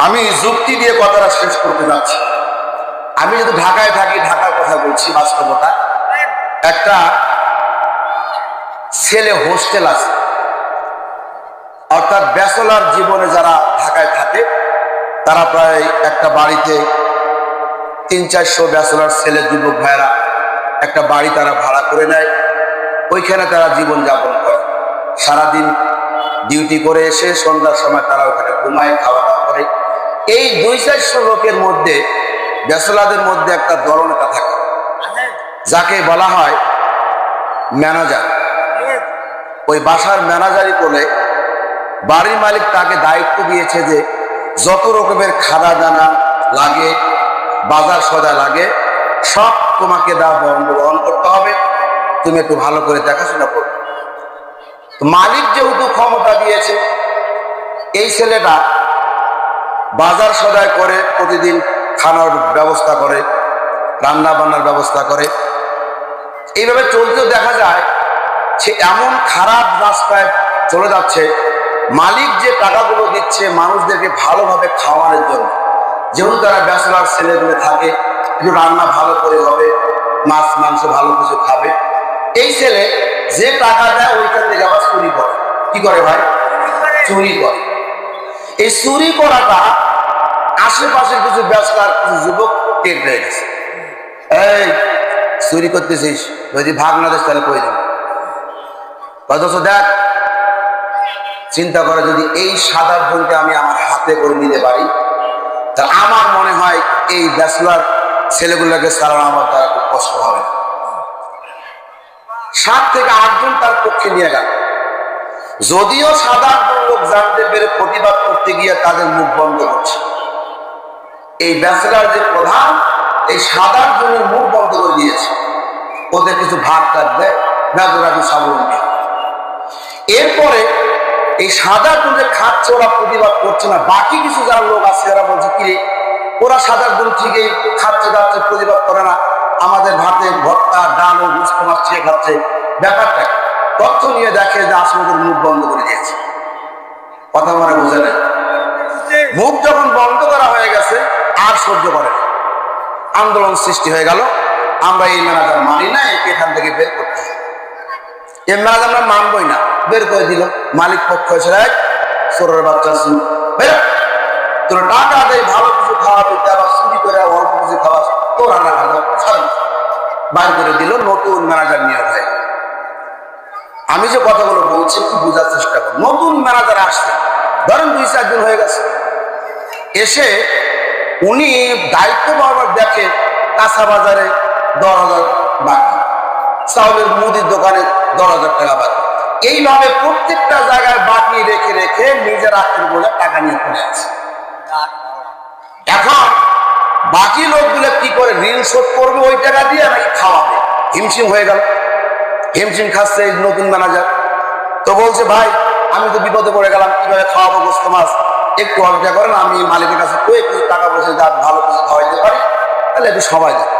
আমি যুক্তি দিয়ে কথাটা শেষ করতে যাচ্ছি। আমি যদি ঢাকায় থাকি, ঢাকার কথা বলছি বাস্তবতা। একটা ছেলে হোস্টেল আছে। অর্থাৎ ব্যাচলার জীবনে যারা ঢাকায় থাকে, তারা প্রায় একটা বাড়িতে তিন চারশো ব্যাচলার ছেলে, যুবক ভাইয়েরা একটা বাড়ি তারা ভাড়া করে নেয়। ওইখানে তারা জীবন যাপন করে। সারাদিন ডিউটি করে এসে সন্ধ্যার সময় তারা ওখানে ঘুমায় খাওয়া দাওয়া করে। এই দুই চারশো লোকের মধ্যে ব্যাচলারদের মধ্যে একটা দলনেতা থাকে। যাকে বলা হয় ম্যানেজার। ওই বাসার ম্যানেজারই বলে, বাড়ির মালিক তাকে দায়িত্ব দিয়েছে যে যত রকমের খাদা দানা লাগে, বাজার সদা লাগে, সব তোমাকে দা বহন করতে হবে। তুমি একটু ভালো করে দেখাশোনা করবে মালিক যেহেতু ক্ষমতা দিয়েছে, এই ছেলেটা বাজার সদায় করে, প্রতিদিন খানার ব্যবস্থা করে, রান্না বান্নার ব্যবস্থা করে। এইভাবে চলতেও দেখা যায়, সে এমন খারাপ রাস্তায় চলে যাচ্ছে, মালিক যে টাকাগুলো দিচ্ছে মানুষদেরকে ভালোভাবে খাওয়ানোর জন্য। যেহেতু তারা ব্যাচলার ছেলেগুলো থাকে, একটু রান্না ভালো করে হবে, মাছ, মাংস ভালো কিছু খাবে। এই ছেলে যে টাকা দেয় ওইখান থেকে আবার চুরি করে। কি করে ভাই? চুরি করে। এই চুরি করাটা আশেপাশের কিছু ব্যাচলার কিছু যুবক টের পেয়ে গেছে। এই, চুরি করতেছিস, যদি ভাগ না দিস তাহলে কই অথচ দেখ, চিন্তা করে, যদি এই সাদা ভুলকে আমি আমার হাতে করে নিতে পারি, তা আমার মনে হয় এই ব্যাচলার ছেলেগুলোকে সারানো আমার দ্বারা খুব কষ্ট হবে সাত থেকে আটজন তার পক্ষে নিয়ে গেল। যদিও সাধারণ লোক জানতে পেরে প্রতিবাদ করতে গিয়ে তাদের মুখ বন্ধ করছে। এই ব্যাচলার যে প্রধান এই সাধারণ জনের মুখ বন্ধ করে দিয়েছে। ওদের কিছু ভাগ টাগ দেয় মেজরাবি স্বাবলম্বী এরপরে এই সাদা যে খাচ্ছে ওরা প্রতিবাদ করছে না। বাকি কিছু যারা লোক আছে ওরা বলছে কি রে, ওরা সাদা গুণ ঠিকই খাচ্ছে যাচ্ছে প্রতিবাদ করে না। আমাদের ভাতে ভর্তা ডাল ও গুস্ত মাছ খেয়ে খাচ্ছে। ব্যাপারটা তথ্য নিয়ে দেখে যে আসলে মুখ বন্ধ করে দিয়েছে। কথা মনে বুঝে নেই মুখ যখন বন্ধ করা হয়ে গেছে আর সহ্য করে না। আন্দোলন সৃষ্টি হয়ে গেল। আমরা এই ম্যানেজার মানি না এখান থেকে বের করতে হবে। এই ম্যানেজার আমরা মানবই না। বের করে দিল। মালিক পক্ষ এসে এক সোরের বাচ্চা শুন বের। তোর টাকা দেয় ভালো কিছু খাওয়া দিতে আবার চুরি করে অল্প কিছু খাওয়া তোর রান্না খাওয়া বাইর করে দিল, নতুন ম্যানেজার নিয়োগ হয়ে আমি যে কথাগুলো বলছি, একটু বোঝার চেষ্টা কর। নতুন ম্যানেজার আসছে। ধরেন দুই, চার দিন হয়ে গেছে। এসে উনি দায়িত্ব বারবার দেখে কাঁচা বাজারে দশ হাজার বাকি। চাউলের মুদির দোকানে দশ হাজার টাকা বাকি। এইভাবে প্রত্যেকটা জায়গায় বাকি রেখে রেখে নিজের হাতের বোঝা টাকা নিয়ে চলে আসে এখন বাকি লোকগুলো কি করে ঋণ শোধ করবে ওই টাকা দিয়ে নাকি খাওয়াবে? হিমশিম হয়ে গেল। হিমশিম খাচ্ছে নতুন ম্যানেজার তো বলছে, ভাই, আমি তো বিপদে পড়ে গেলাম, কীভাবে খাওয়াবো একটু অপেক্ষা করেন, আমি মালিকের কাছে কয়ে কিছু টাকা পয়সা যা ভালো কিছু খাওয়াইতে পারি, তাহলে একটু সবাই দেয়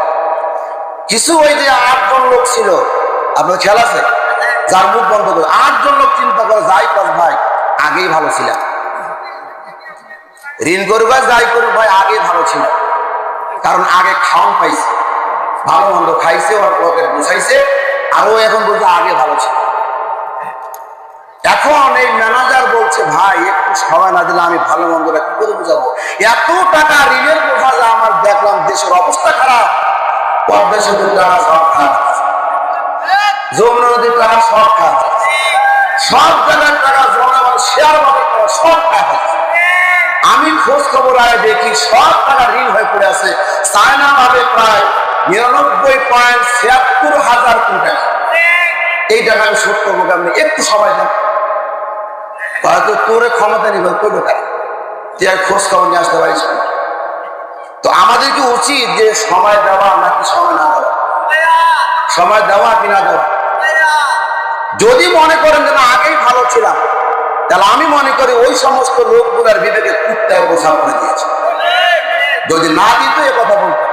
কিছু ওই যে আটজন লোক ছিল, আপনার খেয়াল আছে? যার মুখ বন্ধ করে, আটজন লোক চিন্তা করে, যাই কর ভাই, আগেই ভালো ছিলাম। ঋণ করবে যাই করবে ভাই আগে ভালো ছিল কারণ আগে খাওয়ান পাইছে, ভালো মন্দ খাইছে, ওর পকেট বুঝাইছে আর এখন বলছে, আগে ভালো ছিল এখন এই ম্যানেজার বলছে, ভাই, একটু সময় না দিলে আমি ভালো মন্দটা কি করে বুঝাবো? এত টাকা ঋণের যে আমার দেখলাম দেশের অবস্থা খারাপ। পদ্মা সেতুর টাকা সব খারাপ। যমুনা নদীর টাকা সব খারাপ। সব জায়গার টাকা শেয়ার মার্কেট সব খারাপ। আমি খোঁজ খবর আয় দেখি সব টাকা ঋণ হয়ে পড়ে আছে। ভাবে প্রায় নিরানব্বই পয়েন্ট ছিয়াত্তর হাজার কোটি টাকা। এই টাকা আমি শোধ করব কেমনি? একটু সময় দেন। হয়তো তোরে ক্ষমতা নিবে করবে তারা তুই আর খোঁজ খবর নিয়ে আসতে পারিস। তো আমাদের কি উচিত যে সময় দেওয়া নাকি সময় না দেওয়া? সময় দেওয়া কি না দেওয়া? যদি মনে করেন যে না, আগেই ভালো ছিলাম, তাহলে আমি মনে করি ওই সমস্ত লোকগুলার বিবেকে কুত্তায় বোঝা করে দিয়েছে। যদি না দিত এ কথা বলতো।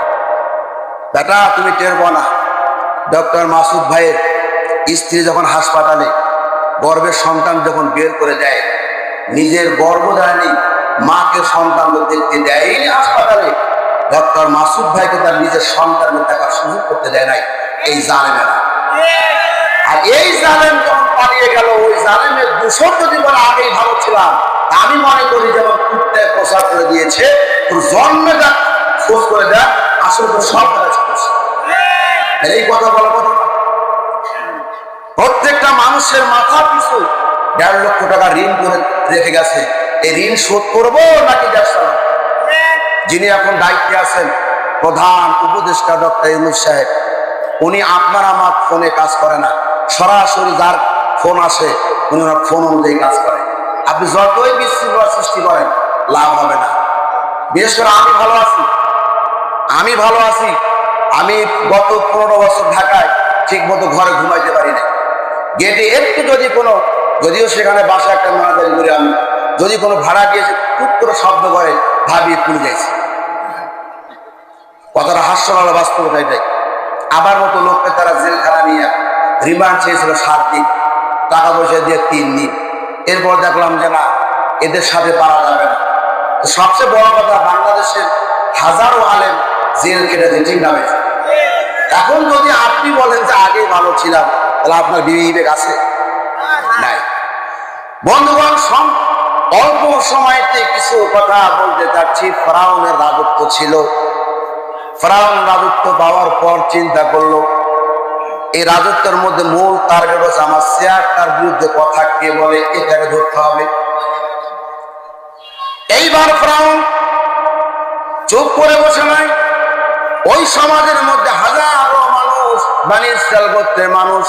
বেটা, তুমি টের না। ডক্টর মাসুদ ভাইয়ের স্ত্রী যখন হাসপাতালে গর্ভের সন্তান যখন বের করে দেয়, নিজের গর্ভ দেয়নি মাকে সন্তান দেখতে দেয়নি হাসপাতালে। ডক্টর মাসুদ ভাইকে তার নিজের সন্তানের দেখার সুযোগ করতে দেয় নাই। এই জালেমেরা। আর এই জালেম যখন পালিয়ে গেল, ওই জালেমের দূষণ যদি বলে আগেই ভালো ছিলাম আমি মনে করি যেমন কুত্তে প্রসার করে দিয়েছে, তোর জন্মে দেখ খোঁজ করে দেখ, আসলে তোর সব বেলা এই কথা বলা মানুষের মাথা পিছু। দেড় লক্ষ টাকা ঋণ করে রেখে গেছে। এই ঋণ শোধ করব নাকি ব্যবসা যিনি এখন দায়িত্বে আছেন, প্রধান উপদেষ্টা ডক্টর ইউনুস সাহেব, উনি আপনার আমার ফোনে কাজ করে না। সরাসরি যার ফোন আসে, উনি ওনার ফোন অনুযায়ী কাজ করে। আপনি যতই বিশৃঙ্খলা সৃষ্টি করেন, লাভ হবে না। বিশেষ করে আমি ভালো আছি। আমি ভালো আছি। আমি গত পনেরো বছর ঢাকায় ঠিক মতো ঘরে ঘুমাইতে পারি না গেটে একটু যদি কোনো, যদিও সেখানে বাসা একটা মারাদারি করে আমি, যদি কোনো ভাড়া গিয়েছে টুক করে শব্দ করে ভাবিয়ে পুড়ে যাইছে কথাটা হাস্যমালা বাস্তবতা এটাই। আবার মতো লোককে তারা জেলখানা নিয়ে রিমান্ড চেয়েছিল সাত দিন, টাকা পয়সা দিয়ে তিন দিন। এরপর দেখলাম যে না, এদের সাথে পারা যাবে না। সবচেয়ে বড় কথা, বাংলাদেশের হাজারো আলেম জেল কেটেছে ঠিক না এখন যদি আপনি বলেন যে আগে ভালো ছিলাম তাহলে আপনার বিবেক আছে? নাই। বন্ধুগণ অল্প সময়তে কিছু কথা বলতে চাচ্ছি। ফরাউনের রাজত্ব ছিল। ফরাউন রাজত্ব পাওয়ার পর চিন্তা করল, এই রাজত্বের মধ্যে মূল টার্গেট হচ্ছে আমার শেয়ার তার বিরুদ্ধে কথা কে বলে, এটাকে ধরতে হবে। এইবার ফ্রাউন চুপ করে বসে নাই। ওই সমাজের মধ্যে হাজারো মানুষ ইসরায়েল গোত্রের মানুষ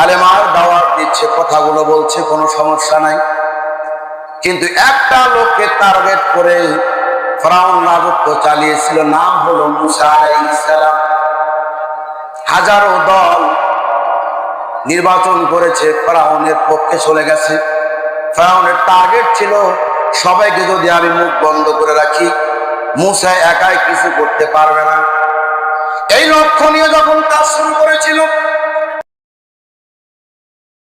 কালেমার দাওয়াত দিচ্ছে, কথাগুলো বলছে, কোনো সমস্যা নাই। কিন্তু একটা লোককে টার্গেট করে ফরাউন রাজত্ব চালিয়েছিল, নাম হলো মুসা হাজারো দল নির্বাচন করেছে, ফরাউনের পক্ষে চলে গেছে। ফরাউনের টার্গেট ছিল, সবাইকে যদি আমি মুখ বন্ধ করে রাখি, মুসা একাই কিছু করতে পারবে না। এই লক্ষ্য নিয়ে যখন কাজ শুরু করেছিল